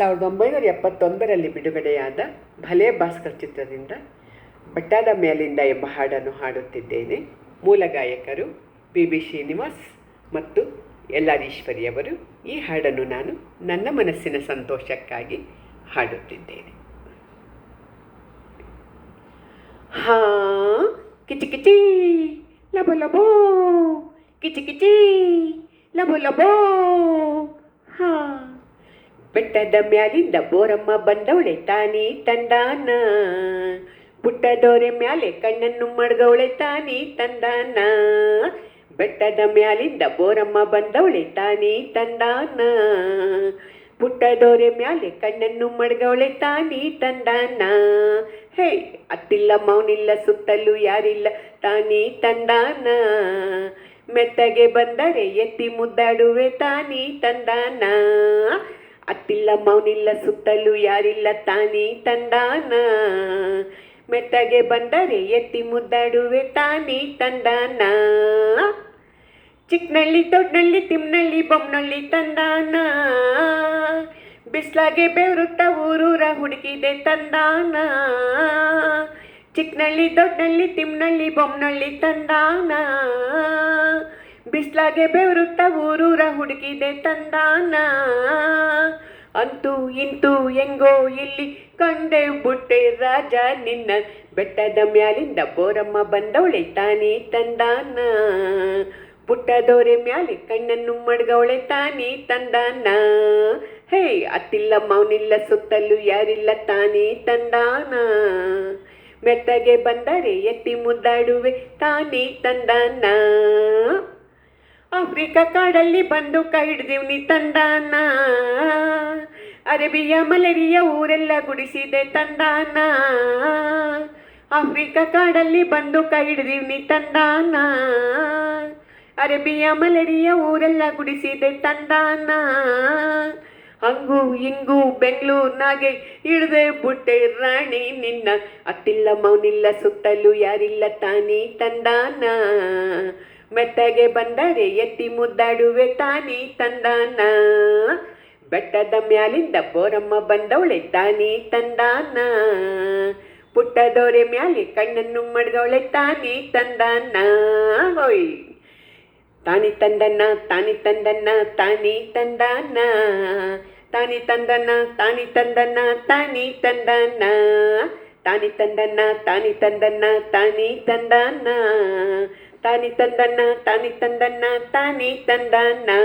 ಸಾವಿರದ ಒಂಬೈನೂರ ಎಪ್ಪತ್ತೊಂದರಲ್ಲಿ ಬಿಡುಗಡೆಯಾದ ಭಲೆ ಭಾಸ್ಕರ್ ಚಿತ್ರದಿಂದ ಬಟ್ಟಾದ ಮೇಲಿಂದ ಎಂಬ ಹಾಡನ್ನು ಹಾಡುತ್ತಿದ್ದೇನೆ. ಮೂಲ ಗಾಯಕರು ಪಿ ಬಿ ಶ್ರೀನಿವಾಸ್ ಮತ್ತು ಎಲ್ಲಾರೀಶ್ವರಿಯವರು ಈ ಹಾಡನ್ನು ನಾನು ನನ್ನ ಮನಸ್ಸಿನ ಸಂತೋಷಕ್ಕಾಗಿ ಹಾಡುತ್ತಿದ್ದೇನೆ. ಹಾ, ಕಿಚಿ ಕಿಚಿ, ಲಬೋ ಲಬೋ, ಕಿಚಿ ಕಿಚಿ, ಲಬೋ ಲಬೋ ಬೆಟ್ಟದ ಮ್ಯಾಲಿಂದ ಬೋರಮ್ಮ ಬಂದವಳೆ ತಾನಿ ತಂದಾನ. ಪುಟ್ಟದೋರೆ ಮ್ಯಾಲೆ ಕಣ್ಣನ್ನು ಮಡ್ಗವಳೆ ತಾನಿ ತಂದಾನ. ಬೆಟ್ಟದ ಮ್ಯಾಲಿಂದ ಬೋರಮ್ಮ ಬಂದವಳೆ ತಾನಿ ತಂದಾನ. ಪುಟ್ಟದೋರೆ ಮ್ಯಾಲೆ ಕಣ್ಣನ್ನು ಮಡ್ಗವಳೆ ತಾನಿ ತಂದಾನ. ಹೇ, ಅತ್ತಿಲ್ಲ ಮೌನಿಲ್ಲ, ಸುತ್ತಲೂ ಯಾರಿಲ್ಲ, ತಾನಿ ತಂದಾನ. ಮೆತ್ತಗೆ ಬಂದರೆ ಎತ್ತಿ ಮುದ್ದಾಡುವೆ ತಾನಿ ತಂದಾನ. ಅತ್ತಿಲ್ಲ, ಮೌನಿಲ್ಲ, ಸುತ್ತಲೂ ಯಾರಿಲ್ಲ ತಾನಿ ತಂದಾನ ಮೆತ್ತಗೆ ಬಂದರೆ ಎತ್ತಿ ಮುದ್ದಾಡುವೆ ತಾನಿ ತಂದಾನ ಚಿಕ್ಕನಳ್ಳಿ ದೊಡ್ಡನಳ್ಳಿ ತಿಮ್ನಳ್ಳಿ ಬೊಮ್ಮನಳ್ಳಿ ತಂದಾನ ಬಿಸ್ಲಾಗೆ ಬೆವರುತ್ತ ಊರೂರ ಹುಡುಕಿದೆ ತಂದಾನ ಚಿಕ್ಕನಳ್ಳಿ ದೊಡ್ಡನಳ್ಳಿ ತಿಮ್ನಳ್ಳಿ ಬೊಮ್ಮನಳ್ಳಿ ತಂದಾನ ಬಿಸ್ಲಾಗೆ ಬೆವರುತ್ತ ಊರೂರ ಹುಡುಕಿದೆ ತಂದಾನ. ಅಂತೂ ಇಂತೂ ಹೆಂಗೋ ಇಲ್ಲಿ ಕಂಡೆ ಬುಟ್ಟೆ ರಾಜ ನಿನ್ನ ಬೆಟ್ಟದ ಮ್ಯಾಲಿಂದ ಬೋರಮ್ಮ ಬಂದವಳೆ ತಾನೇ ತಂದಾನ. ಪುಟ್ಟದೋರೆ ಮ್ಯಾಲೆ ಕಣ್ಣನ್ನು ಮಡ್ಗವಳೆ ತಾನೇ ತಂದಾನ. ಹೇ ಅತ್ತಿಲ್ಲ ಮೌನಿಲ್ಲ ಸುತ್ತಲೂ ಯಾರಿಲ್ಲ ತಾನೇ ತಂದಾನ. ಮೆತ್ತಗೆ ಬಂದರೆ ಎತ್ತಿ ಮುದ್ದಾಡುವೆ ತಾನೇ ತಂದಾನ. ಆಫ್ರಿಕಾ ಕಾಡಲ್ಲಿ ಬಂದು ಕೈ ಹಿಡ್ದೀವ್ನಿ ತಂದಾನ ಅರೇಬಿಯ ಮಲೇರಿಯ ಊರೆಲ್ಲ ಗುಡಿಸಿದೆ ತಂದಾನ ಆಫ್ರಿಕಾ ಕಾಡಲ್ಲಿ ಬಂದು ಕೈ ಹಿಡ್ದೀವ್ನಿ ತಂದಾನ ಅರೇಬಿಯ ಮಲೇರಿಯ ಊರೆಲ್ಲ ಗುಡಿಸಿದೆ ತಂದಾನ ಹಂಗು ಹಿಂಗು ಬೆಂಗಳೂರ್ನಾಗೆ ಇಳ್ದೆ ಬುಟ್ಟೆ ರಾಣಿ ನಿನ್ನ ಅತ್ತಿಲ್ಲ ಮೌನಿಲ್ಲ ಸುತ್ತಲೂ ಯಾರಿಲ್ಲ ತಾನೇ ತಂದಾನ ಮೆತ್ತಗೆ ಬಂದರೆ ಎತ್ತಿ ಮುದ್ದಾಡುವೆ ತಾನಿ ತಂದಾನ. ಬೆಟ್ಟದ ಮ್ಯಾಲಿಂದ ಬೋರಮ್ಮ ಬಂದವಳೆ ತಾನಿ ತಂದಾನ. ಪುಟ್ಟದೋರೆ ಮ್ಯಾಲೆ ಕಣ್ಣನ್ನು ಮಡ್ಗವಳೆ ತಾನಿ ತಂದಾನ. ಹೋಯ್ ತಾನಿ ತಂದನ್ನ ತಾನಿ ತಂದನ್ನ ತಾನಿ ತಂದಾನ. ತಾನಿ ತಂದನ್ನ ತಾನಿ ತಂದನ್ನ ತಾನಿ ತಂದನ್ನ ತಾನಿ ತಂದನ್ನ ತಾನಿ ತಂದನ್ನ ತಾನಿ ತಂದನ್ನ தானே தந்தண்ணா தானே தந்தண்ணா தானே தந்தண்ணா